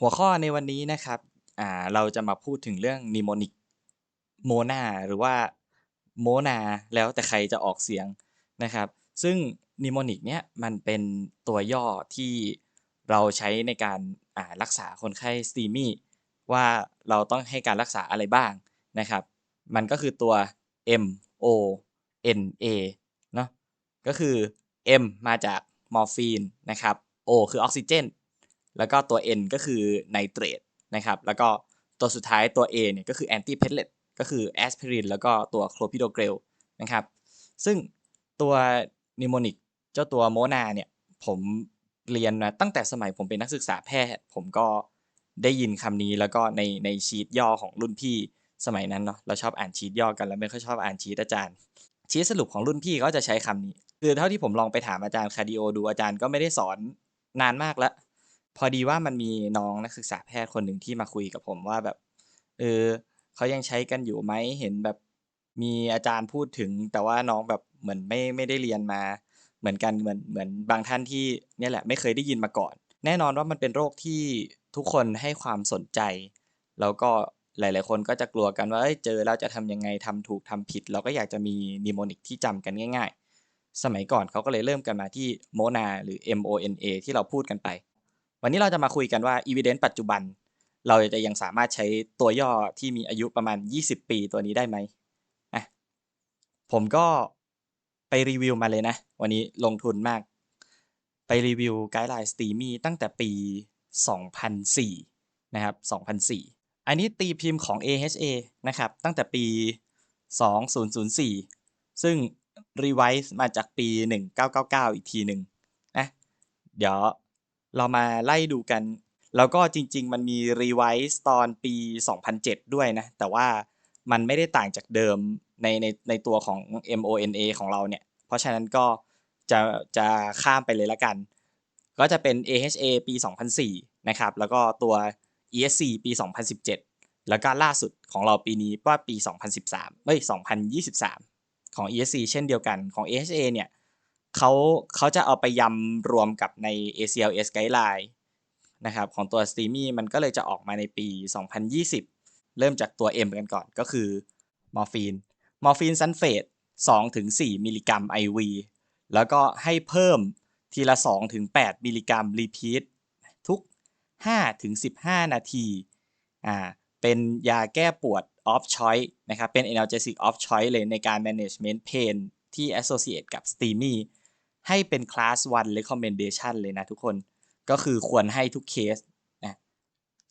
หัวข้อในวันนี้นะครับอ่าเราจะมาพูดถึงเรื่องนิโมนิกโมนาหรือว่าโมนาแล้วแต่ใครจะออกเสียงนะครับ ซึ่งนิโมนิกเนี่ยมันเป็นตัวย่อที่เราใช้ในการอ่ารักษาคนไข้สตีมี่ว่าเราต้องให้การรักษาอะไรบ้างนะครับ มันก็คือตัว M O N A เนาะก็คือ M มาจากมอร์ฟีนนะครับ O คือออกซิเจน แล้วก็ตัว N ก็คือไนเตรตนะครับแล้วก็ตัวสุดท้ายตัว A เนี่ยก็คือแอนตี้เพลเลตก็คือแอสไพรินแล้วก็ตัวโคลพิโดเกรลนะครับซึ่งตัวนิโมนิกเจ้าตัวโมนาเนี่ยผมเรียนมาตั้งแต่สมัยผมเป็นนักศึกษาแพทย์ ผมก็ได้ยินคำนี้แล้วก็ในในชีตย่อของรุ่นพี่สมัยนั้นเนาะเราชอบอ่านชีตย่อกันแล้วไม่ค่อยชอบอ่านชีตอาจารย์ ชีตสรุปของรุ่นพี่ก็จะใช้คำนี้ คือเท่าที่ผมลองไปถามอาจารย์คาร์ดิโอดูอาจารย์ก็ไม่ได้สอนนานมากแล้ว พอดีว่ามันมีน้องนักศึกษาแพทย์คนหนึ่งที่มาคุยกับผมว่าแบบเออเขายังใช้กันอยู่ไหมเห็นแบบมีอาจารย์พูดถึง แต่ว่าน้องแบบเหมือนไม่ไม่ได้เรียนมาเหมือนกันเหมือนเหมือนบางท่านที่เนี่ยแหละไม่เคยได้ยินมาก่อน แน่นอนว่ามันเป็นโรคที่ทุกคนให้ความสนใจ แล้วก็หลาย ๆ คนก็จะกลัวกันว่าเจอแล้วจะทำยังไงทำถูกทำผิด เราก็อยากจะมีนิโมนิกที่จำกันง่าย ๆ สมัยก่อนเขาก็เลยเริ่มกันมาที่โมนาหรือ M O N A ที่เราพูดกันไป วันนี้เราจะมาคุยกันว่า evidence ปัจจุบัน เราจะยังสามารถใช้ตัวย่อที่มีอายุประมาณ 20 ปีตัวนี้ได้ไหมอะผมก็ไปรีวิวมาเลยนะ วันนี้ลงทุนมาก ไปรีวิวไกด์ไลน์สตีมีตั้งแต่ปี 2004 นะครับ 2004 อันนี้ตีพิมพ์ของ AHA นะครับ ตั้งแต่ปี 2004 ซึ่งรีไวซ์มาจากปี 1999 อีกทีหนึ่งนะเดี๋ยว เรามาไล่ดูกัน แล้วก็จริง ๆ มันมีรีไวซ์ตอนปี 2007 ด้วยนะ แต่ว่ามันไม่ได้ต่างจากเดิมในในในตัวของ MONA ของเราเนี่ย เพราะฉะนั้นก็จะจะข้ามไปเลยละกัน ก็จะเป็น AHA ปี 2004 นะครับ แล้วก็ตัว ESC ปี 2017 แล้วก็ล่าสุดของเราปีนี้ว่าปี 2013เอ้ย2023 ของ ESC เช่นเดียวกันของ AHA เนี่ย เขาเขาจะเอาไปยำรวมกับใน ACLS Guideline นะครับของตัว Steamy มันก็เลยจะออกมาในปี 2020 เริ่มจากตัว M กันก่อนก็คือมอร์ฟีนมอร์ฟีนซัลเฟต2-4มิลลิกรัม IV แล้วก็ให้เพิ่มทีละ2-8มิลลิกรัมรีพีททุก5-15 นาทีอ่าเป็นยาแก้ปวด off choice นะครับเป็น analgesic off choice เลยในการ management pain ที่ associate กับ steamy ให้เป็น class 1 recommendation เลยนะทุกคนก็คือควรให้ทุกเคสนะ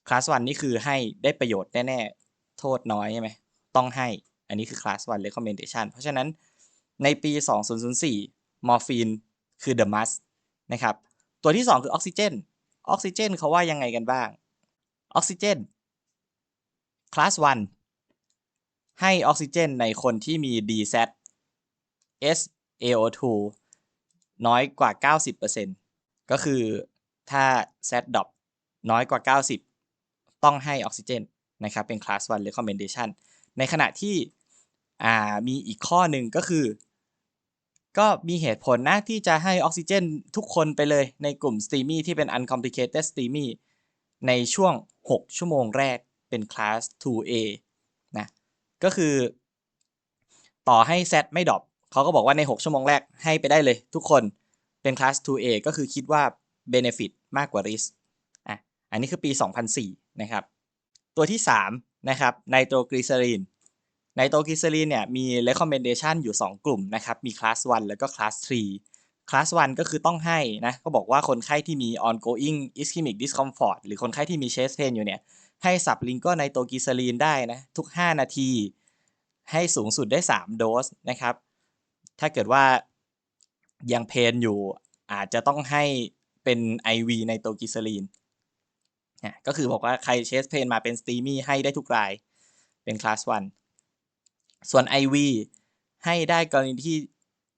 class 1 นี่คือให้ได้ประโยชน์แน่ๆ โทษน้อยใช่ไหมต้องให้อันนี้คือ class 1 recommendation เพราะฉะนั้นในปี 2004 มอร์ฟีนคือ the must นะครับ ตัวที่ 2 คือออกซิเจนออกซิเจนเขาว่ายังไงกันบ้างออกซิเจน class 1 ให้ออกซิเจนในคนที่มี DZ SAO2 น้อยกว่า 90%ก็คือถ้า Z drop น้อยกว่า 90 ต้องให้ออกซิเจนนะครับเป็น class 1 recommendation ในขณะที่มีอีกข้อหนึ่งก็คือ ก็มีเหตุผลนะที่จะให้ออกซิเจนทุกคนไปเลยในกลุ่ม STEAMY ที่เป็น uncomplicated STEAMY ในช่วง 6 ชั่วโมงแรกเป็น class 2A นะก็คือ ต่อให้ Z ไม่ดรอป เขาก็บอกว่าใน 6 ชั่วโมงแรกให้ไปได้เลยทุกคนเป็น class 2A ก็คือคิดว่า benefit มากกว่า risk อะอันนี้คือปี 2004 นะครับ ตัวที่ 3 นะครับไนโตรกลีเซอรีนไนโตรกลีเซอรีนเนี่ยมี recommendation อยู่ 2 กลุ่มนะครับ มี class 1 แล้วก็ class 3 class 1 ก็คือต้องให้นะ ก็บอกว่าคนไข้ที่มี ongoing ischemic discomfort หรือคนไข้ที่มี chest pain อยู่เนี่ย ให้สับลิงโกไนโตรกลีเซอรีนได้นะ ทุก 5 นาที ให้สูงสุดได้ 3 โดสนะครับ ถ้าเกิดว่ายังเพนอยู่อาจจะต้องให้เป็น IV ไนโตกลีเซอรีนก็คือบอกว่าใครเชสเพนมาเป็นสตีมี่ให้ได้ทุกรายเป็นคลาส1ส่วน IV ให้ได้กรณีที่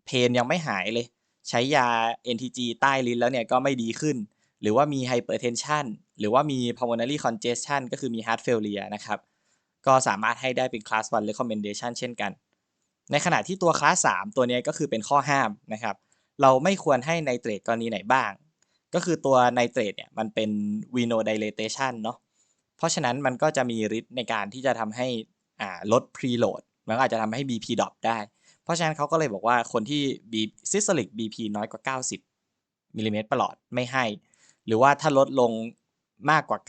เพนยังไม่หายเลย ใช้ยา NTG ใต้ลิ้นแล้วเนี่ยก็ไม่ดีขึ้น หรือว่ามี hypertension หรือว่ามี pulmonary congestion ก็คือมี heart failure นะครับ ก็สามารถให้ได้เป็น class 1 recommendation เช่นกัน ในขณะที่ตัว class 3ตัวนี้ก็คือเป็นข้อห้ามนะครับ เราไม่ควรให้ไนเตรตกรณีไหนบ้าง ก็คือตัวไนเตรตเนี่ยมันเป็นวีโนไดเลเตชันเนาะเพราะฉะนั้นมันก็จะมีฤทธิ์ในการที่จะทำให้อ่าลดพรีโหลดมันก็อาจจะทำให้ BP ดรอปได้ เพราะฉะนั้นเขาก็เลยบอกว่าคนที่ B systolic BP น้อยกว่า 90มิลลิเมตรประหลอดไม่ให้ หรือว่าถ้าลดลงมากกว่า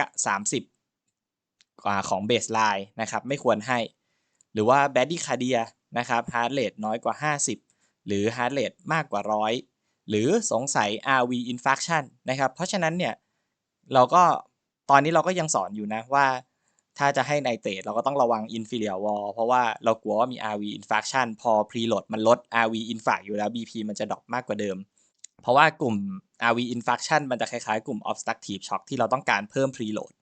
30 กว่าของเบสไลน์นะครับ ไม่ควรให้ หรือว่าแบดดี้คาเดีย นะครับฮาร์ดเรทน้อยกว่า 50 หรือฮาร์ดเรทมากกว่า 100 หรือสงสัย RV infarction นะครับเพราะฉะนั้นเนี่ยเราก็ตอนนี้เราก็ยังสอนอยู่นะว่า ถ้าจะให้ไนเตรตเราก็ต้องระวัง inferior wall เพราะว่าเรากลัวว่ามี RV infarction พอ preload มันลด RV infarct อยู่แล้ว BP มันจะดรอปมากกว่าเดิม เพราะว่ากลุ่ม RV infarction มันจะคล้ายๆ กลุ่ม obstructive shock ที่เราต้องการเพิ่ม preload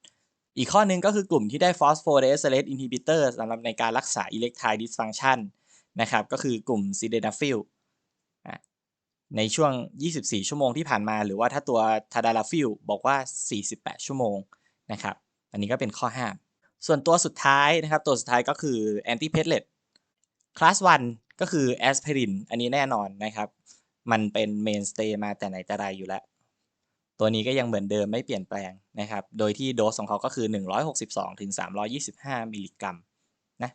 อีกข้อหนึ่งก็คือกลุ่มที่ได้ phosphodiesterase inhibitor สำหรับในการรักษา erectile dysfunction นะครับ ก็คือกลุ่ม s i d e n a f i l ในช่วง 24 ชั่วโมงที่ผ่านมา หรือว่าถ้าตัว tadalafil บอกว่า 48 ชั่วโมงนะครับ อันนี้ก็เป็นข้อห้าม ส่วนตัวสุดท้ายนะครับ ตัวสุดท้ายก็คือ antiplatelet คลาส 1 ก็คือแอสไพริน อันนี้แน่นอนนะครับ มันเป็นเมนสเตย์มาแต่ไหนแต่ไรอยู่แล้ว ตัวนี้ก็ยังเหมือนเดิมไม่เปลี่ยนแปลงนะครับ โดยที่โดสของเขาก็คือ 162ถึง325 มิลลิกรัมนะ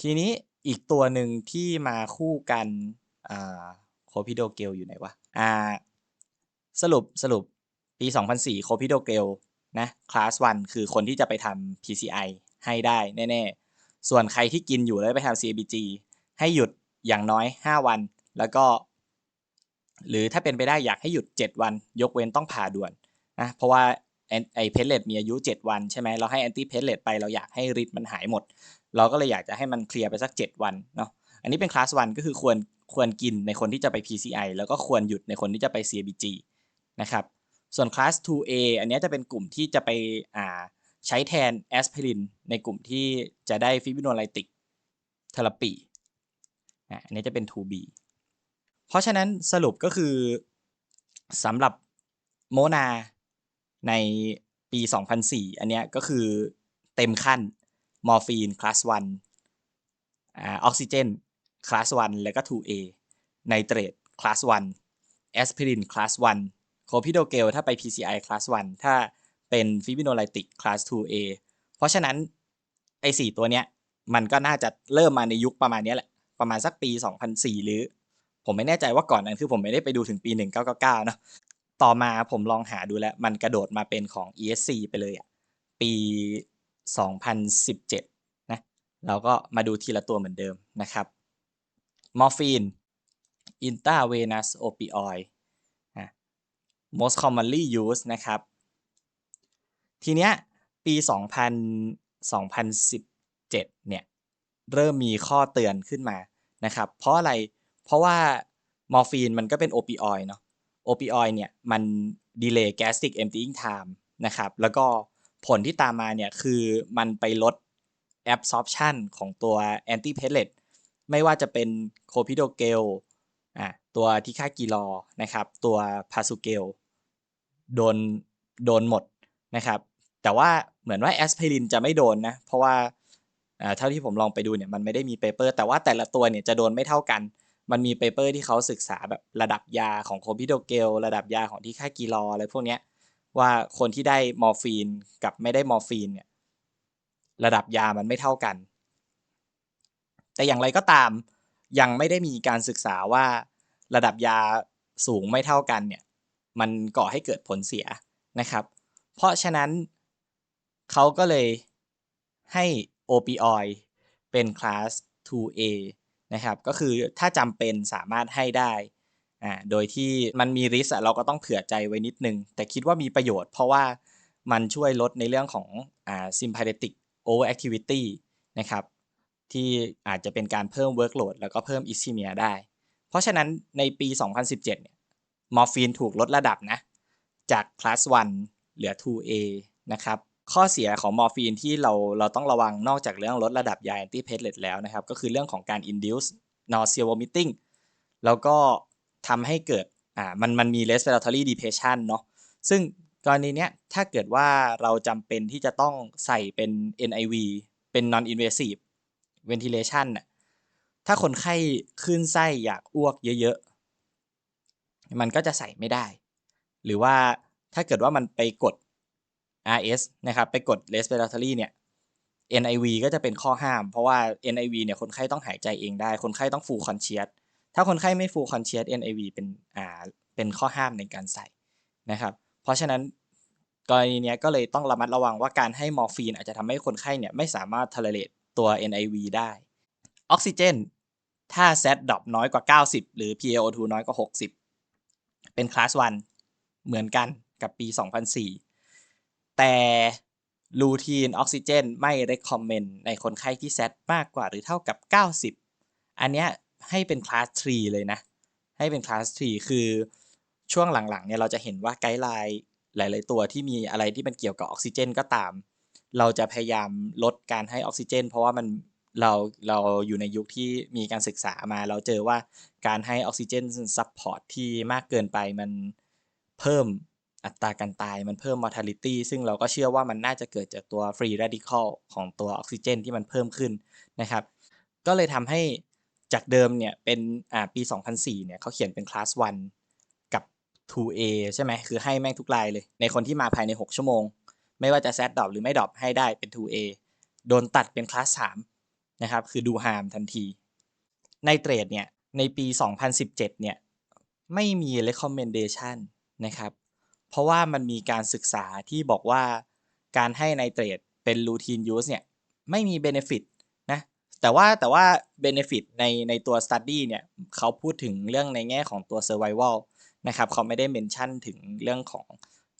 ทีนี้อีกตัวหนึ่งที่มาคู่กันโคพิโดเกลอยู่ไหนวะอ่าสรุปสรุปปี 2004 โคพิโดเกลนะคลาส 1 คือคนที่จะไปทำ PCI ให้ได้แน่ๆ ส่วนใครที่กินอยู่แล้วไปทำ CABG ให้หยุดอย่างน้อย 5 วัน แล้วก็ หรือถ้าเป็นไปได้อยากให้หยุด 7 วัน ยกเว้นต้องผ่าด่วนนะเพราะว่าไอเพลเลตมีอายุ 7 วันใช่ไหมเราให้แอนตี้เพลเลตไปเราอยากให้ฤทธิ์มันหายหมด เราก็เลยอยากจะให้มันเคลียร์ไปสัก 7 วันเนาะอันนี้เป็นคลาส1ก็คือควรควรกินในคนที่จะไป PCI แล้วก็ควรหยุดในคนที่จะไป CABG นะครับส่วนคลาส 2A อันนี้จะเป็นกลุ่มที่จะไปอ่าใช้แทนแอสไพรินในกลุ่มที่จะได้ฟิบิโนไลติกเทอราปีอันนี้จะเป็น 2B ราะฉะนั้นสรุปก็คือสำหรับโมนาในปี 2004 อันเนี้ยก็คือเต็มขั้นมอร์ฟีนคลาส1อ่าออกซิเจนคลาส1แล้วก็ 2A ไนเตรตคลาส1แอสไพรินคลาส1โคพิโดเกลถ้าไป PCI คลาส1ถ้าเป็นฟิบิโนไลติกคลาส 2A เพราะฉะนั้นไอ้สี่ตัวเนี้ยมันก็น่าจะเริ่มมาในยุคประมาณนี้แหละ ประมาณสักปี 2004 หรือ ผมไม่แน่ใจว่าก่อนนั้นคือผมไม่ได้ไปดูถึงปี 1999เนาะต่อมาผมลองหาดูแล้ว มันกระโดดมาเป็นของ ESC ไปเลยอะปี 2017 นะเราก็มาดูทีละตัวเหมือนเดิมนะครับมอร์ฟีน intravenous opioid most commonly used นะครับ ทีเนี้ยปี 2000 2017 เนี่ย เริ่มมีข้อเตือนขึ้นมานะครับ เพราะอะไร เพราะว่ามอร์ฟีนมันก็เป็นโอปิออยเนาะโอปิออยเนี่ยมัน delay gastric emptying time นะครับแล้วก็ผลที่ตามมาเนี่ยคือมันไปลด absorption ของตัว antiplatelet ไม่ว่าจะเป็นโคพิโดเกลอะตัวทิคากิลอนะครับตัวพาสุเกลโดนโดนหมดนะครับแต่ว่าเหมือนว่าแอสไพรินจะไม่โดนนะเพราะว่าเท่าที่ผมลองไปดูเนี่ยมันไม่ได้มีเปเปอร์แต่ว่าแต่ละตัวเนี่ยจะโดนไม่เท่ากัน มันมีเปเปอร์ที่เขาศึกษาแบบระดับยาของโคพิโดเกลระดับยาของที่ค่ากีรออะไรพวกเนี้ยว่าคนที่ได้มอร์ฟีนกับไม่ได้มอร์ฟีนเนี่ยระดับยามันไม่เท่ากัน แต่อย่างไรก็ตามยังไม่ได้มีการศึกษาว่าระดับยาสูงไม่เท่ากันเนี่ยมันก่อให้เกิดผลเสียนะครับ เพราะฉะนั้นเขาก็เลยให้โอปิออยเป็นคลาส 2A นะครับก็คือถ้าจำเป็นสามารถให้ได้อ่าโดยที่มันมีริสเราก็ต้องเผื่อใจไว้นิดนึง แต่คิดว่ามีประโยชน์เพราะว่ามันช่วยลดในเรื่องของอ่า sympathetic overactivity นะครับที่อาจจะเป็นการเพิ่ม workload แล้วก็เพิ่ม ischemia ได้ เพราะฉะนั้นในปี 2017 เนี่ยมอร์ฟีนถูกลดระดับนะ จากคลาส1เหลือ 2A นะครับ ข้อเสียของมอร์ฟีนที่เราเราต้องระวังนอกจากเรื่องลดระดับยาแอนตี้เพลเลตแล้วนะครับ ก็คือเรื่องของการ induce nausea vomiting แล้วก็ทำให้เกิดอ่ามันมันมี respiratory depression เนาะซึ่งกรณีเนี้ยถ้าเกิดว่าเราจำเป็นที่จะต้องใส่เป็น NIV เป็น non invasive ventilation น่ะถ้าคนไข้ขึ้นไส้อยากอ้วกเยอะๆ มันก็จะใส่ไม่ได้ หรือว่าถ้าเกิดว่ามันไปกด RS นะครับไปกด respiratory เนี่ย NIV ก็จะเป็นข้อห้าม เพราะว่า NIV เนี่ยคนไข้ต้องหายใจเองได้ คนไข้ต้อง full conscious ถ้าคนไข้ไม่ full conscious NIV เป็นอ่าเป็นข้อห้ามในการใส่นะครับ เพราะฉะนั้นกรณีเนี้ยก็เลยต้องระมัดระวังว่าการให้มอร์ฟีนอาจจะทำให้คนไข้เนี่ยไม่สามารถ tolerate ตัว NIV ได้ออกซิเจนถ้า Z ดรอปน้อยกว่า 90 หรือ PaO2 น้อยกว่า 60 เป็นคลาส 1 เหมือนกันกับปี 2004 แต่รูทีนออกซิเจนไม่ recommend ในคนไข้ที่ Z มากกว่าหรือเท่ากับ 90 อันเนี้ยให้เป็นคลาส 3 เลยนะ ให้เป็นคลาส 3 คือช่วงหลังๆเนี่ยเราจะเห็นว่าไกด์ไลน์หลาย ๆ ตัวที่มีอะไรที่มันเกี่ยวกับออกซิเจนก็ตาม เราจะพยายามลดการให้ออกซิเจน เพราะว่ามันเราเราอยู่ในยุคที่มีการศึกษามา เราเจอว่าการให้ออกซิเจนซัพพอร์ตที่มากเกินไปมันเพิ่ม อัตราการตายมันเพิ่ม mortality ซึ่งเราก็เชื่อว่ามันน่าจะเกิดจากตัว free radical ของตัวออกซิเจนที่มันเพิ่มขึ้นนะครับ ก็เลยทำให้จากเดิมเนี่ยเป็นอ่าปี 2004เนี่ยเขาเขียนเป็นคลาส1กับ 2A ใช่ไหมคือให้แม่งทุกรายเลย ในคนที่มาภายใน 6 ชั่วโมง ไม่ว่าจะ Z ดรอปหรือไม่ดรอปให้ได้เป็น 2A โดนตัดเป็นคลาส3นะครับ คือดูฮามทันทีในเทรดเนี่ยในปี 2017เนี่ยไม่มี recommendation นะครับ เพราะว่ามันมีการศึกษาที่บอกว่าการให้ไนเตรตเป็น routine use เนี่ยไม่มี benefit นะแต่ว่าแต่ว่า benefit ในในตัว study เนี่ยเขาพูดถึงเรื่องในแง่ของตัว survival นะครับเขาไม่ได้เมนชั่นถึงเรื่องของ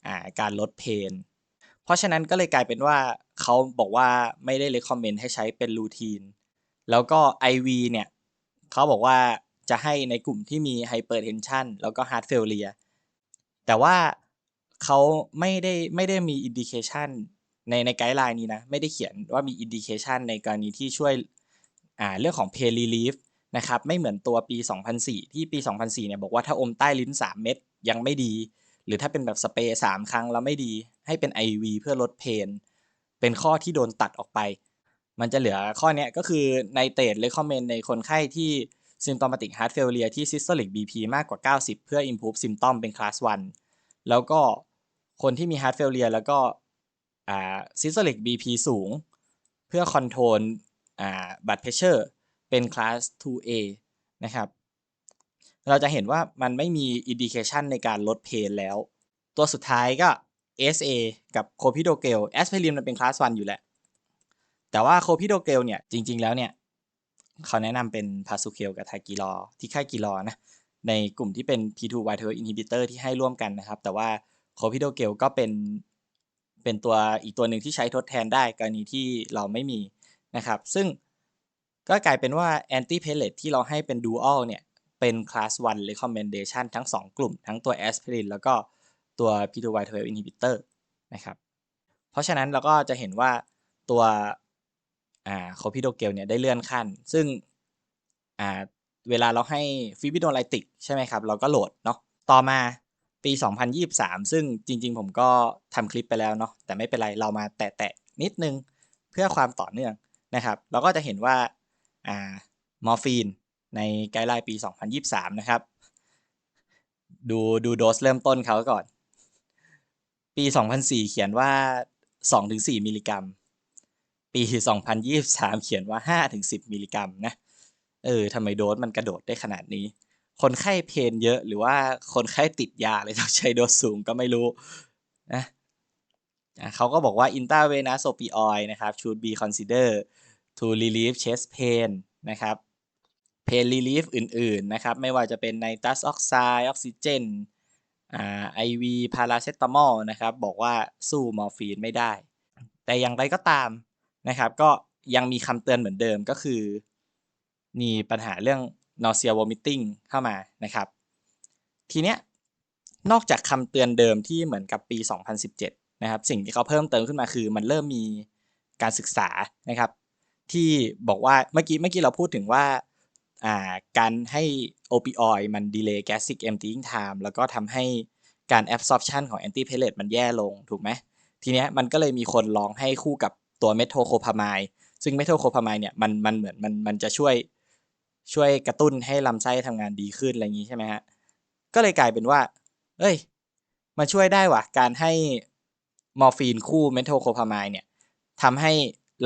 อ่าการลดเพนเพราะฉะนั้นก็เลยกลายเป็นว่าเขาบอกว่าไม่ได้ recommend ให้ใช้เป็น routine แล้วก็ IV เนี่ยเขาบอกว่าจะให้ในกลุ่มที่มี hypertension แล้วก็ heart failure แต่ว่า เขาไม่ได้ไม่ได้มี indication ในในไกด์ไลน์นี้นะ ไม่ได้เขียนว่ามี indication ในกรณีที่ช่วยอ่าเรื่องของ pain relief นะครับไม่เหมือนตัวปี 2004 ที่ปี 2004 เนี่ยบอกว่าถ้าอมใต้ลิ้น 3 เม็ดยังไม่ดี หรือถ้าเป็นแบบสเปรย์3ครั้งแล้วไม่ดี ให้เป็น IV เพื่อลดเพน เป็นข้อที่โดนตัดออกไป มันจะเหลือข้อนี้ก็คือในเตด recommend ในคนไข้ที่ symptomatic heart failure ที่ systolic BP มากกว่า 90 เพื่อ improve symptom เป็น class 1 แล้วก็คนที่มี heart failure แล้วก็อ่า systolic BP สูง เพื่อ control อ่า blood pressure เป็น class 2A นะครับเราจะเห็นว่ามันไม่มี indication ในการลดเพนแล้ว ตัวสุดท้ายก็ SA กับโคพิโดเกลแอสไพรินมันเป็น class 1อยู่แหล้วแต่ว่าโคพิโดเกลเนี่ยจริง ๆ แล้วเนี่ยเขาแนะนำเป็นพาสุเคลกับไทกิลอที่ค่ายกิลอนะ ในกลุ่มที่เป็น P2Y12 inhibitor ที่ให้ร่วมกันนะครับ แต่ว่าโคพิโดเกลก็เป็น เป็นตัวอีกตัวหนึ่งที่ใช้ทดแทนได้กรณีที่เราไม่มีนะครับ ซึ่งก็กลายเป็นว่า anti platelet ที่เราให้เป็น dual เนี่ย เป็น class 1 recommendation ทั้ง 2 กลุ่ม ทั้งตัว aspirin แล้วก็ตัว P2Y12 inhibitor นะครับ เพราะฉะนั้นเราก็จะเห็นว่าตัวโคพิโดเกลเนี่ยได้เลื่อนขั้น ซึ่งอ่า เวลาเราให้ฟิบิโนไลติกใช่ไหมครับ เราก็โหลดเนาะต่อมาปี 2023 ซึ่งจริงๆ ผมก็ทำคลิปไปแล้วเนาะแต่ไม่เป็นไรเรามาแตะๆนิดนึงเพื่อความต่อเนื่องนะครับ เราก็จะเห็นว่าอ่ามอร์ฟีนในไกด์ไลน์ปี 2023 นะครับ ดูดูโดสเริ่มต้นเขาก่อน ปี 2004 เขียนว่า 2-4 มิลลิกรัม ปี 2023 เขียนว่า 5-10 มิลลิกรัมนะ เออทำไมโดสมันกระโดดได้ขนาดนี้ คนไข้เพนเยอะหรือว่าคนไข้ติดยาเลยต้องใช้โดสสูงก็ไม่รู้นะเขาก็บอกว่า intravenous opioid นะครับ should be considered to relieve chest pain นะครับ pain relief อื่น ๆ นะครับ ไม่ว่าจะเป็น nitrous oxide ออกซิเจนอ่า IV พาราเซตามอลนะครับ บอกว่าสู้มอร์ฟีนไม่ได้ แต่อย่างไรก็ตามนะครับ ก็ยังมีคำเตือนเหมือนเดิมก็คือ มีปัญหาเรื่อง nausea vomiting เข้ามานะครับ ทีเนี้ยนอกจากคำเตือนเดิมที่เหมือนกับปี 2017 นะครับ สิ่งที่เขาเพิ่มเติมขึ้นมาคือมันเริ่มมีการศึกษานะครับ ที่บอกว่าเมื่อกี้เมื่อกี้เราพูดถึงว่าอ่าการให้โอปิออยมัน delay gastric emptying time แล้วก็ทำให้การ absorption ของ anti platelet มันแย่ลงถูกไหมทีเนี้ยมันก็เลยมีคนลองให้คู่กับตัวเมโทโคพามายซึ่งเมโทโคพามายเนี่ยมันมันเหมือนมันมันจะช่วย ช่วยกระตุ้นให้ลำไส้ทำงานดีขึ้นอะไรอย่างนี้ใช่ไหมฮะก็เลยกลายเป็นว่า เอ้ย มันช่วยได้ว่ะ การให้มอร์ฟีนคู่เมโทโคพามายเนี่ยทำให้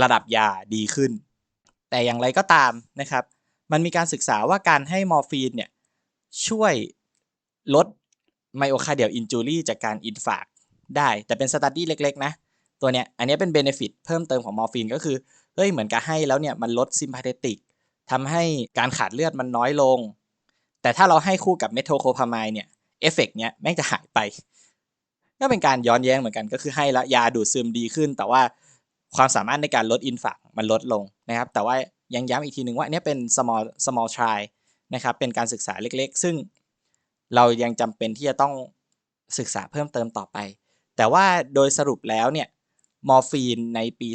ระดับยาดีขึ้น แต่อย่างไรก็ตามนะครับ มันมีการศึกษาว่าการให้มอร์ฟีนเนี่ยช่วยลดไมโอคาเดียลอินจูรี่จากการอินฟากได้ แต่เป็นสตัดดี้เล็ก ๆ นะ ตัวเนี้ย อันนี้เป็นเบเนฟิตเพิ่มเติมของมอร์ฟีนก็คือ เฮ้ย เหมือนกับให้แล้วเนี่ย มันลดซิมพาเทติก ทำให้การขาดเลือดมันน้อยลง แต่ถ้าเราให้คู่กับเมโทโคพามายเนี่ยเอฟเฟกเนี้ยแม่งจะหายไป ก็เป็นการย้อนแย้งเหมือนกันก็คือให้แล้วยาดูดซึมดีขึ้น แต่ว่าความสามารถในการลดอินฟักมันลดลงนะครับ แต่ว่ายังย้ำอีกทีหนึ่งว่าอันนี้เป็น small small try นะครับ เป็นการศึกษาเล็กๆ ซึ่งเรายังจำเป็นที่จะต้องศึกษาเพิ่มเติมต่อไป แต่ว่าโดยสรุปแล้วเนี่ย มอร์ฟีนในปี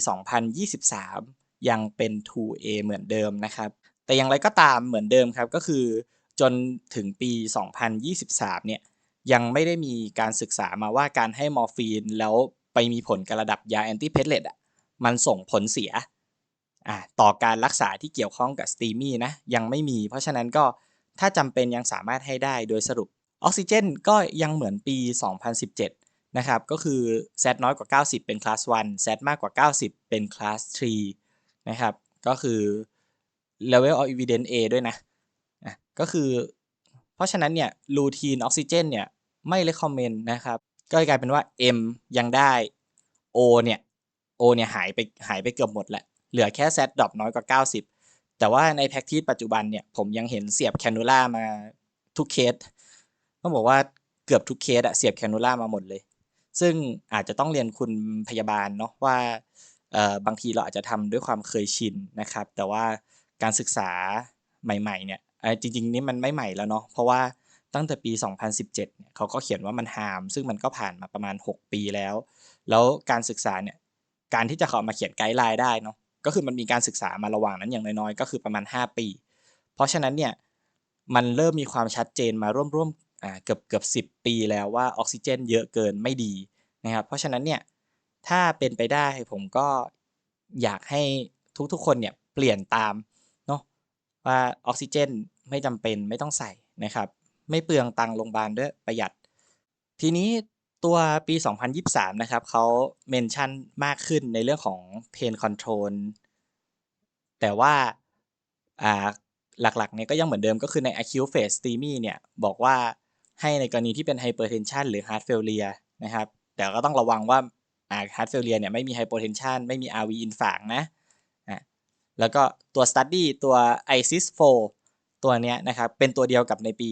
2023 ยังเป็น 2A เหมือนเดิมนะครับ แต่อย่างไรก็ตามเหมือนเดิมครับก็คือจนถึงปี 2023 เนี่ยยังไม่ได้มีการศึกษามาว่าการให้มอร์ฟีนแล้วไปมีผลกับระดับยาแอนติเพลเลตอะมันส่งผลเสียอ่าต่อการรักษาที่เกี่ยวข้องกับสตีมี่นะยังไม่มีเพราะฉะนั้นก็ถ้าจำเป็นยังสามารถให้ได้โดยสรุปออกซิเจนก็ยังเหมือนปี 2017 นะครับ ก็คือ Z น้อยกว่า 90 เป็นคลาส1 Z มากกว่า 90 เป็นคลาส 3 นะครับ ก็คือ level of evidence A ด้วยนะอะก็คือ เพราะฉะนั้นเนี่ยรูทีนออกซิเจนเนี่ย ไม่ recommend นะครับ ก็กลายเป็นว่า M ยังได้ O เนี่ย O เนี่ยหายไปหายไปเกือบหมดแหละ เหลือแค่ Z ดรอปน้อยกว่า 90 แต่ว่าในแพ็กทีปัจจุบันเนี่ย ผมยังเห็นเสียบแคนูล่ามาทุกเคสต้องบอกว่าเกือบทุกเคสอะเสียบแคนูล่ามาหมดเลย ซึ่งอาจจะต้องเรียนคุณพยาบาลเนาะว่าบางทีเราอาจจะทำด้วยความเคยชินนะครับ แต่ว่า การศึกษาใหม่ๆเนี่ยจริง ๆ นี่มันไม่ใหม่แล้วเนาะเพราะว่าตั้งแต่ปี 2017เนี่ยเขาก็เขียนว่ามันฮาม ซึ่งมันก็ผ่านมาประมาณ 6 ปีแล้ว แล้วการศึกษาเนี่ยการที่จะเขามาเขียนไกด์ไลน์ได้เนาะก็คือมันมีการศึกษามาระหว่างนั้นอย่างน้อยๆก็คือประมาณ 5 ปี เพราะฉะนั้นเนี่ยมันเริ่มมีความชัดเจนมาร่วมๆเกือบเกือบสิปีแล้วว่าออกซิเจน เยอะเกินไม่ดีนะครับเพราะฉะนั้นเนี่ยถ้าเป็นไปได้ผมก็อยากให้ทุกๆคนเนี่ยเปลี่ยนตาม ว่าออกซิเจนไม่จำเป็นไม่ต้องใส่นะครับ ไม่เปลืองตังค์โรงพยาบาลด้วยประหยัด ทีนี้ตัวปี 2023 นะครับเขาเมนชั่นมากขึ้นในเรื่องของ Pain Control แต่ว่าอ่าหลักๆเนี่ยก็ยังเหมือนเดิมก็คือใน acute phase STEMI เนี่ยบอกว่าให้ในกรณีที่เป็น hypertension หรือ heart failure นะครับ แต่ก็ต้องระวังว่าอ่า heart failure เนี่ยไม่มี hypotension ไม่มี RV infarct นะอะ แล้วก็ตัว study ตัว ISIS 4ตัวเนี้ยนะครับเป็นตัวเดียวกับในปี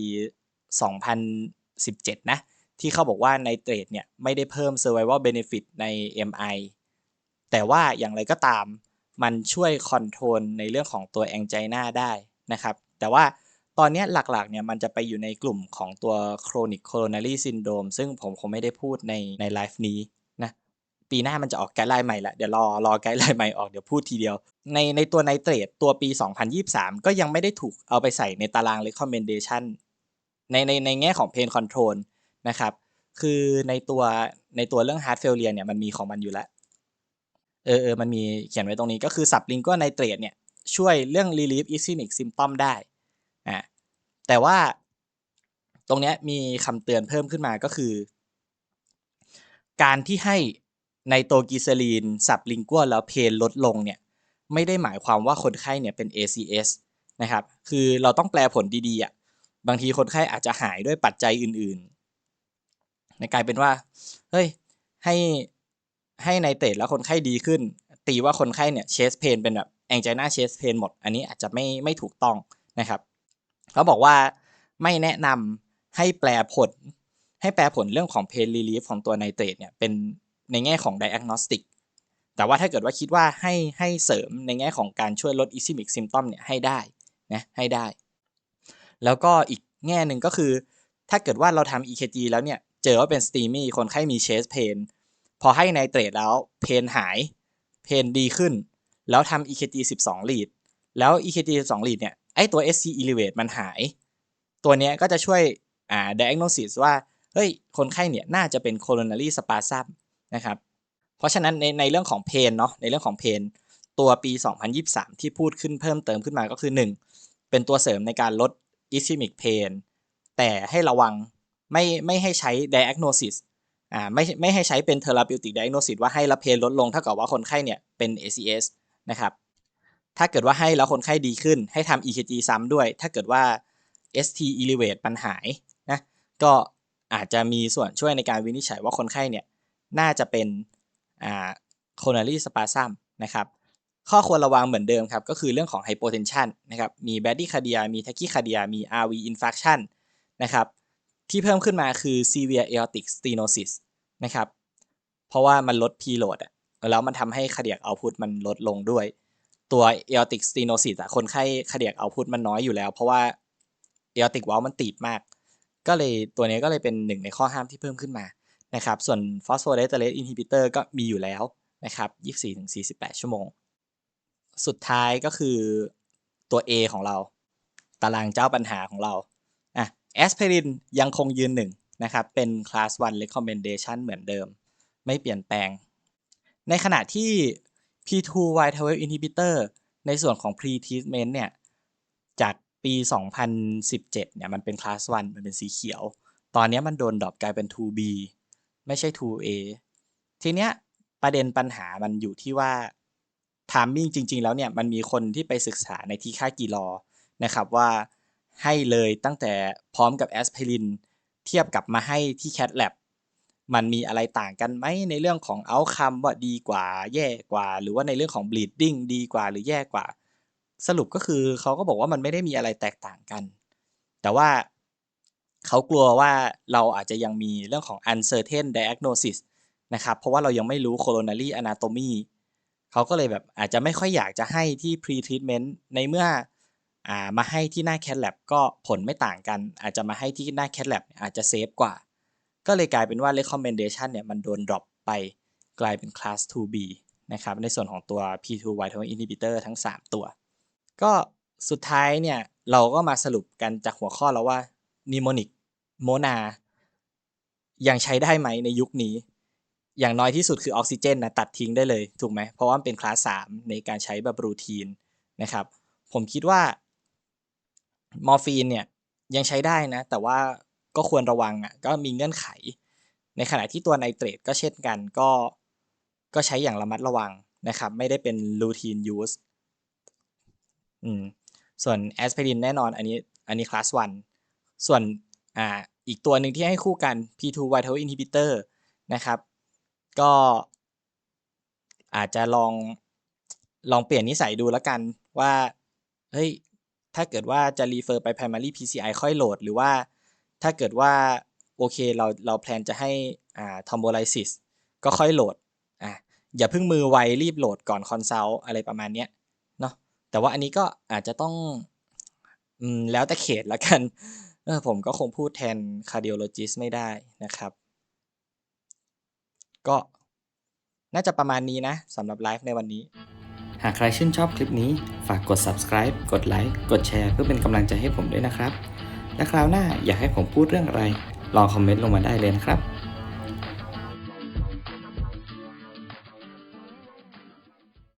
2017 นะ ที่เขาบอกว่าไนเตรตเนี่ยไม่ได้เพิ่ม survival benefit ใน MI แต่ว่าอย่างไรก็ตามมันช่วยคอนโทรลในเรื่องของตัวแองไจนาได้นะครับ แต่ว่าตอนนี้หลักๆเนี่ยมันจะไปอยู่ในกลุ่มของตัว chronic coronary syndrome ซึ่งผมคงไม่ได้พูดในในไลฟ์นี้ ปีหน้ามันจะออกไกด์ไลน์ใหม่ละเดี๋ยวรอรอไกด์ไลน์ใหม่ออกเดี๋ยวพูดทีเดียว ในในตัวไนเตรตตัวปี 2023 ก็ยังไม่ได้ถูกเอาไปใส่ในตาราง recommendation ในในในแง่ของ pain control นะครับคือในตัวในตัวเรื่อง heart failure เนี่ยมันมีของมันอยู่แล้วเออเออมันมีเขียนไว้ตรงนี้ก็คือ sublingual nitrate เนี่ยช่วยเรื่อง relief ischemic symptom ได้อ่าแต่ว่าตรงเนี้ยมีคำเตือนเพิ่มขึ้นมาก็คือ การที่ให้ ไนโตกิเซลีนสับลิงกัวแล้วเพนลดลงเนี่ยไม่ได้หมายความว่าคนไข้เนี่ยเป็น ACS นะครับคือเราต้องแปลผลดีๆอะบางทีคนไข้อาจจะหายด้วยปัจจัยอื่นๆในกลายเป็นว่าเฮ้ยให้ให้ไนเตรตแล้วคนไข้ดีขึ้น ตีว่าคนไข้เนี่ยเชสเพนเป็นแบบแองไจน่าเชสเพนหมด อันนี้อาจจะไม่ไม่ถูกต้องนะครับเขาบอกว่าไม่แนะนำให้แปลผล ให้แปลผลเรื่องของเพนรีลีฟของตัวไนเตรตเนี่ยเป็น ในแง่ของ diagnostic แต่ว่าถ้าเกิดว่าคิดว่าให้ให้เสริมในแง่ของการช่วยลด ischemic symptom เนี่ยให้ได้นะให้ได้ แล้วก็อีกแง่หนึ่งก็คือ ถ้าเกิดว่าเราทำ EKG แล้วเนี่ย เจอว่าเป็น STEMI คนไข้มี chest pain พอให้ไนเตรตแล้วเพนหาย เพนดีขึ้น แล้วทำ EKG 12 lead แล้ว EKG 12 lead เนี่ยไอตัว SC elevate มันหาย ตัวเนี้ยก็จะช่วยอ่า diagnosis ว่า เฮ้ย คนไข้เนี่ยน่าจะเป็น coronary spasm นะครับ เพราะฉะนั้นในในเรื่องของเพนเนาะในเรื่องของเพนตัวปี 2023 ที่พูดขึ้นเพิ่มเติมขึ้นมาก็คือ 1 เป็นตัวเสริมในการลด ischemic pain แต่ให้ระวังไม่ไม่ให้ใช้ diagnosis อ่าไม่ไม่ให้ใช้เป็น therapeutic diagnosis ว่าให้ละเพนลดลงเท่ากับว่าคนไข้เนี่ยเป็น ACS นะครับถ้าเกิดว่าให้แล้วคนไข้ดีขึ้นให้ทำ EKG ซ้ำด้วย ถ้าเกิดว่า ST elevate ปัญหายนะก็อาจจะมีส่วนช่วยในการวินิจฉัยว่าคนไข้เนี่ย น่าจะเป็นอ่า coronary spasm นะครับข้อควรระวังเหมือนเดิมครับก็คือเรื่องของ hypotension นะครับมี bradycardia มี tachycardia มี RV infarction นะครับที่เพิ่มขึ้นมาคือ severe aortic stenosis นะครับเพราะว่ามันลด P load อะแล้วมันทำให้ cardiac output มันลดลงด้วย ตัว aortic stenosis อะคนไข้ cardiac output มันน้อยอยู่แล้ว เพราะว่า aortic valve มันตีบมาก ก็เลยตัวนี้ก็เลยเป็นหนึ่งในข้อห้ามที่เพิ่มขึ้นมา นะครับ ส่วน phosphodiesterase inhibitor ก็มีอยู่แล้วนะครับ 24-48 ชั่วโมง สุดท้ายก็คือตัว A ของเรา ตารางเจ้าปัญหาของเราอะแอสไพรินยังคงยืนหนึ่งนะครับ เป็น class 1 recommendation เหมือนเดิม ไม่เปลี่ยนแปลง ในขณะที่ P2Y12 inhibitor ในส่วนของ pre-treatment เนี่ย จากปี 2017 เนี่ย มันเป็น class 1 มันเป็นสีเขียว ตอนนี้มันโดนดรอปกลายเป็น 2B ไม่ใช่ 2A ทีเนี้ยประเด็นปัญหามันอยู่ที่ว่า timing จริง ๆ แล้วเนี่ยมันมีคนที่ไปศึกษาในที่ค่ากีรอนะครับว่าให้เลยตั้งแต่พร้อมกับแอสไพรินเทียบกับมาให้ที่ Cat Lab มันมีอะไรต่างกันไหมในเรื่องของ outcome ว่าดีกว่าแย่กว่า หรือว่าในเรื่องของ bleeding ดีกว่าหรือแย่กว่า สรุปก็คือเขาก็บอกว่ามันไม่ได้มีอะไรแตกต่างกัน แต่ว่า เขากลัวว่าเราอาจจะยังมีเรื่องของ uncertain diagnosis นะครับ เพราะว่าเรายังไม่รู้ coronary anatomy เขาก็เลยแบบอาจจะไม่ค่อยอยากจะให้ที่ pre treatment ในเมื่ออามาให้ที่หน้า Cat Lab ก็ผลไม่ต่างกัน อาจจะมาให้ที่หน้า Cat Lab อาจจะเซฟกว่า ก็เลยกลายเป็นว่า recommendation เนี่ยมันโดน drop ไปกลายเป็น class 2B นะครับ ในส่วนของตัว P2Y12 inhibitor ทั้ง 3 ตัว ก็สุดท้ายเนี่ยเราก็มาสรุปกันจากหัวข้อแล้วว่า mnemonic mona ยังใช้ได้ไหมในยุคนี้ อย่างน้อยที่สุดคือออกซิเจนนะตัดทิ้งได้เลยถูกไหมเพราะว่ามันเป็นคลาส3ในการใช้แบบรูทีนนะครับ ผมคิดว่ามอร์ฟีนเนี่ยยังใช้ได้นะ แต่ว่าก็ควรระวังอะก็มีเงื่อนไข ในขณะที่ตัวไนเตรตก็เช่นกันก็ก็ใช้อย่างระมัดระวังนะครับ ไม่ได้เป็นรูทีนยูสอืมส่วนแอสไพรินแน่นอนอันนี้อันนี้คลาส1 ส่วนอ่าอีกตัวหนึ่งที่ให้คู่กัน P2Y12 inhibitor นะครับ ก็อาจจะลองลองเปลี่ยนนิสัยดูแล้วกันว่าเฮ้ยถ้าเกิดว่าจะรีเฟอร์ไป primary PCI ค่อยโหลด หรือว่าถ้าเกิดว่า โอเคเราเราแพลนจะให้อ่า thrombolysis ก็ค่อยโหลดอะอย่าเพิ่งมือไวรีบโหลดก่อนคอนซัลท์อะไรประมาณเนี้ยเนาะแต่ว่าอันนี้ก็อาจจะต้องอืมแล้วแต่เขตละกัน เออผมก็คงพูดแทนคาร์ดิโอโลจิสไม่ได้นะครับ ก็น่าจะประมาณนี้นะสำหรับไลฟ์ในวันนี้ หากใครชื่นชอบคลิปนี้ ฝากกด subscribe กดไลค์กดแชร์เพื่อเป็นกำลังใจให้ผมด้วยนะครับ และคราวหน้าอยากให้ผมพูดเรื่องอะไร ลองคอมเมนต์ลงมาได้เลยนะครับ